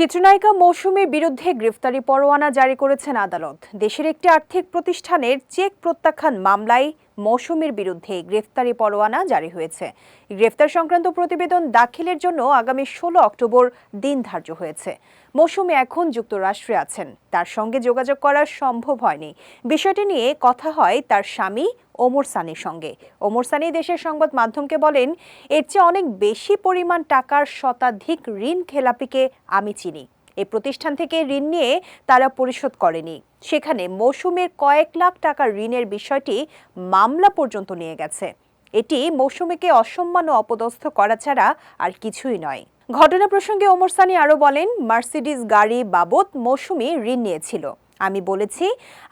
চিত্রনায়িকা মৌসুমীর বিরুদ্ধে গ্রেফতারি পরোয়ানা জারি করেছেন আদালত। দেশের একটি আর্থিক প্রতিষ্ঠানের চেক প্রত্যাখ্যান মামলায় মৌসুমীর বিরুদ্ধে গ্রেফতারি পরোয়ানা জারি হয়েছে। গ্রেফতার সংক্রান্ত প্রতিবেদন দাখিলের জন্য আগামী ষোলো অক্টোবর দিন ধার্য হয়েছে। মৌসুমী এখন যুক্তরাষ্ট্রে আছেন। তার সঙ্গে যোগাযোগ করা সম্ভব হয়নি। বিষয়টি নিয়ে কথা হয় তার স্বামী ওমর সানির সঙ্গে। ওমর সানি দেশের সংবাদ মাধ্যমকে বলেন, এর চেয়ে অনেক বেশি পরিমাণ টাকার শতাধিক ঋণ খেলাপিকে আমি চিনি। এই প্রতিষ্ঠান থেকে ঋণ নিয়ে তারা পরিশোধ করেনি। সেখানে মৌসুমের কয়েক লাখ টাকার ঋণের বিষয়টি মামলা পর্যন্ত নিয়ে গেছে। এটি মৌসুমীকে অসম্মান ও অপদস্থ করা ছাড়া আর কিছুই নয়। ঘটনা প্রসঙ্গে ওমর সানি আরও বলেন, মার্সিডিজ গাড়ি বাবদ মৌসুমি ঋণ নিয়েছিল। আমি বলেছি,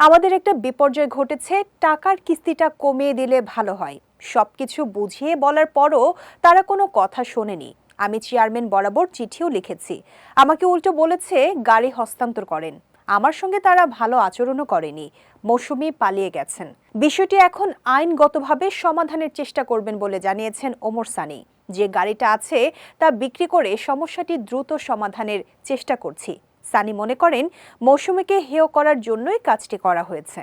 আমাদের একটা বিপর্যয় ঘটেছে, টাকার কিস্তিটা কমিয়ে দিলে ভালো হয়। সবকিছু বুঝিয়ে বলার পরও তারা কোনো কথা শোনেনি। আমি চেয়ারম্যান বরাবর চিঠিও লিখেছি। আমাকে উল্টো বলেছে, গাড়ি হস্তান্তর করেন। আমার সঙ্গে তারা ভালো আচরণও করেনি। মৌসুমি পালিয়ে গেছেন। বিষয়টি এখন আইনগতভাবে সমাধানের চেষ্টা করবেন বলে জানিয়েছেন ওমর সানি। যে গাড়িটা আছে, তা বিক্রি করে সমস্যাটি দ্রুত সমাধানের চেষ্টা করছি। সানি মনে করেন, মৌসুমীকে হেয় করার জন্যই কাজটি করা হয়েছে।